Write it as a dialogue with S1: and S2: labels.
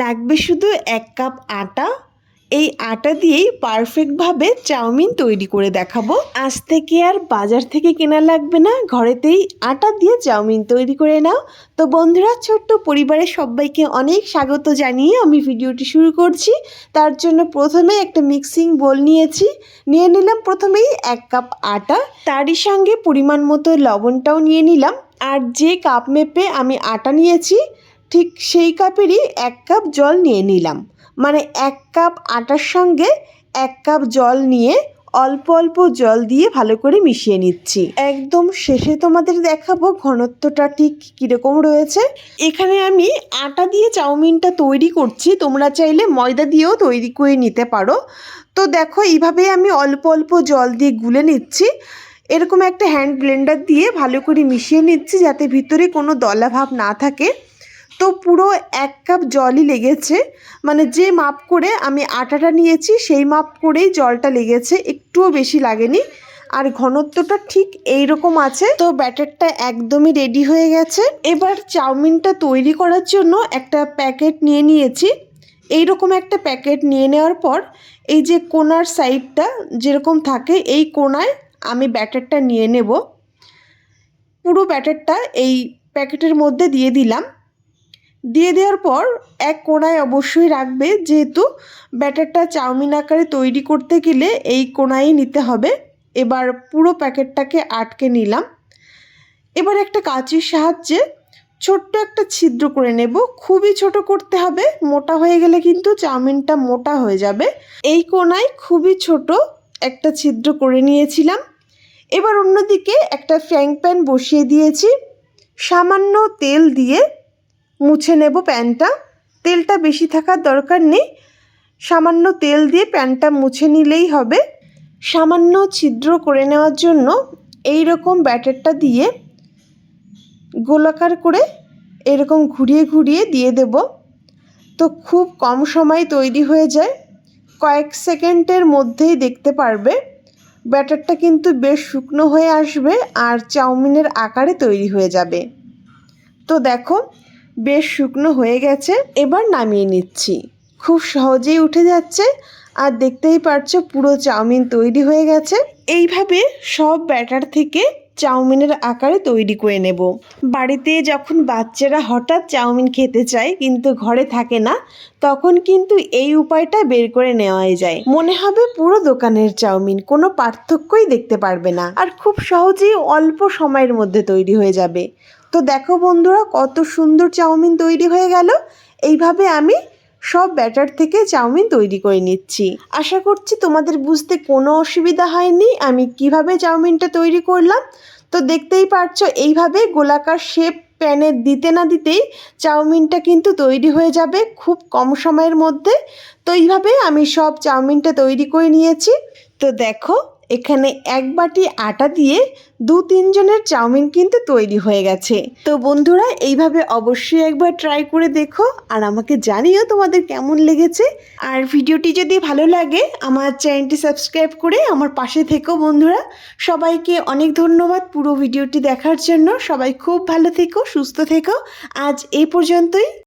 S1: লাগবে শুধু এক কাপ আটা। এই আটা দিয়েই পারফেক্টভাবে চাউমিন তৈরি করে দেখাবো। আজ থেকে আর বাজার থেকে কেনা লাগবে না। ঘরেতেই আটা দিয়ে চাউমিন তৈরি করে নাও। তো বন্ধুরা, ছোট্ট পরিবারের সবাইকে অনেক স্বাগত জানিয়ে আমি ভিডিওটি শুরু করছি। তার জন্য প্রথমে একটা মিক্সিং বোল নিয়েছি। নিয়ে নিলাম প্রথমেই এক কাপ আটা। তারই সঙ্গে পরিমাণ মতো লবণটাও নিয়ে নিলাম। আর যে কাপ মেপে আমি আটা নিয়েছি ঠিক সেই কাপেরই এক কাপ জল নিয়ে নিলাম। মানে এক কাপ আটার সঙ্গে এক কাপ জল নিয়ে অল্প অল্প জল দিয়ে ভালো করে মিশিয়ে নিচ্ছি। একদম শেষে তোমাদের দেখাবো ঘনত্বটা ঠিক কীরকম রয়েছে। এখানে আমি আটা দিয়ে চাউমিনটা তৈরি করছি। তোমরা চাইলে ময়দা দিয়েও তৈরি করে নিতে পারো। তো দেখো, এইভাবে আমি অল্প অল্প জল দিয়ে গুলে নিচ্ছি। এরকম একটা হ্যান্ড ব্লেন্ডার দিয়ে ভালো করে মিশিয়ে নিচ্ছি যাতে ভিতরে কোনো দলাভাব না থাকে। তো পুরো এক কাপ জলই লেগেছে। মানে যে মাপ করে আমি আটাটা নিয়েছি, সেই মাপ করেই জলটা লেগেছে। একটুও বেশি লাগেনি। আর ঘনত্বটা ঠিক এই রকম আছে। তো ব্যাটারটা একদমই রেডি হয়ে গেছে। এবার চাউমিনটা তৈরি করার জন্য একটা প্যাকেট নিয়ে নিয়েছি। এই রকম একটা প্যাকেট নিয়ে নেওয়ার পর এই যে কোনার সাইডটা যেরকম থাকে, এই কোনায় আমি ব্যাটারটা নিয়ে নেব। পুরো ব্যাটারটা এই প্যাকেটের মধ্যে দিয়ে দিলাম। দিয়ে দেওয়ার পর এক কোনায় অবশ্যই রাখবে, যেহেতু ব্যাটারটা চাউমিন আকারে তৈরি করতে গেলে এই কোণায় নিতে হবে। এবার পুরো প্যাকেটটাকে আটকে নিলাম। এবার একটা কাঁচির সাহায্যে ছোট্ট একটা ছিদ্র করে নেব। খুবই ছোট করতে হবে, মোটা হয়ে গেলে কিন্তু চাউমিনটা মোটা হয়ে যাবে। এই কোনায় খুবই ছোট একটা ছিদ্র করে নিয়েছিলাম। এবার অন্যদিকে একটা ফ্র্যাং প্যান বসিয়ে দিয়েছি। সামান্য তেল দিয়ে মুছে নেব প্যানটা। তেলটা বেশি থাকার দরকার নেই। সামান্য তেল দিয়ে প্যানটা মুছে নিলেই হবে। সামান্য ছিদ্র করে নেওয়ার জন্য এই রকম ব্যাটারটা দিয়ে গোলাকার করে এরকম ঘুরিয়ে ঘুরিয়ে দিয়ে দেব। তো খুব কম সময় তৈরি হয়ে যায়। কয়েক সেকেন্ডের মধ্যেই দেখতে পারবে। ব্যাটারটা কিন্তু বেশ শুকনো হয়ে আসবে আর চাউমিনের আকারে তৈরি হয়ে যাবে। তো দেখো বেশ শুকনো হয়ে গেছে, এবার নামিয়ে নিচ্ছি। খুব সহজেই উঠে যাচ্ছে। আর দেখতেই পারছ পুরো চাউমিন তৈরি হয়ে গেছে। এইভাবে সব ব্যাটার থেকে চাউমিনের আকারে তৈরি করে নেব। বাড়িতে যখন বাচ্চারা হঠাৎ চাউমিন খেতে চায়, কিন্তু ঘরে থাকে না, তখন কিন্তু এই উপায়টা বের করে নেওয়াই যায়। মনে হবে পুরো দোকানের চাউমিন, কোনো পার্থক্যই দেখতে পারবে না। আর খুব সহজেই অল্প সময়ের মধ্যে তৈরি হয়ে যাবে। তো দেখো বন্ধুরা, কত সুন্দর চাউমিন তৈরি হয়ে গেল। এইভাবে আমি সব ব্যাটার থেকে চাউমিন তৈরি করে নিচ্ছি। আশা করছি তোমাদের বুঝতে কোনো অসুবিধা হয়নি, আমি কীভাবে চাউমিনটা তৈরি করলাম। তো দেখতেই পারছ, এইভাবে গোলাকার শেপ প্যানে দিতে না দিতেই চাউমিনটা কিন্তু তৈরি হয়ে যাবে খুব কম সময়ের মধ্যে। তো এইভাবে আমি সব চাউমিনটা তৈরি করে নিয়েছি। তো দেখো এখানে এক বাটি আটা দিয়ে দু তিনজনের চাউমিন কিন্তু তৈরি হয়ে গেছে। তো বন্ধুরা, এইভাবে অবশ্যই একবার ট্রাই করে দেখো আর আমাকে জানিও তোমাদের কেমন লেগেছে। আর ভিডিওটি যদি ভালো লাগে, আমার চ্যানেলটি সাবস্ক্রাইব করে আমার পাশে থেকো বন্ধুরা। সবাইকে অনেক ধন্যবাদ পুরো ভিডিওটি দেখার জন্য। সবাই খুব ভালো থেকো, সুস্থ থেকো। আজ এই পর্যন্তই।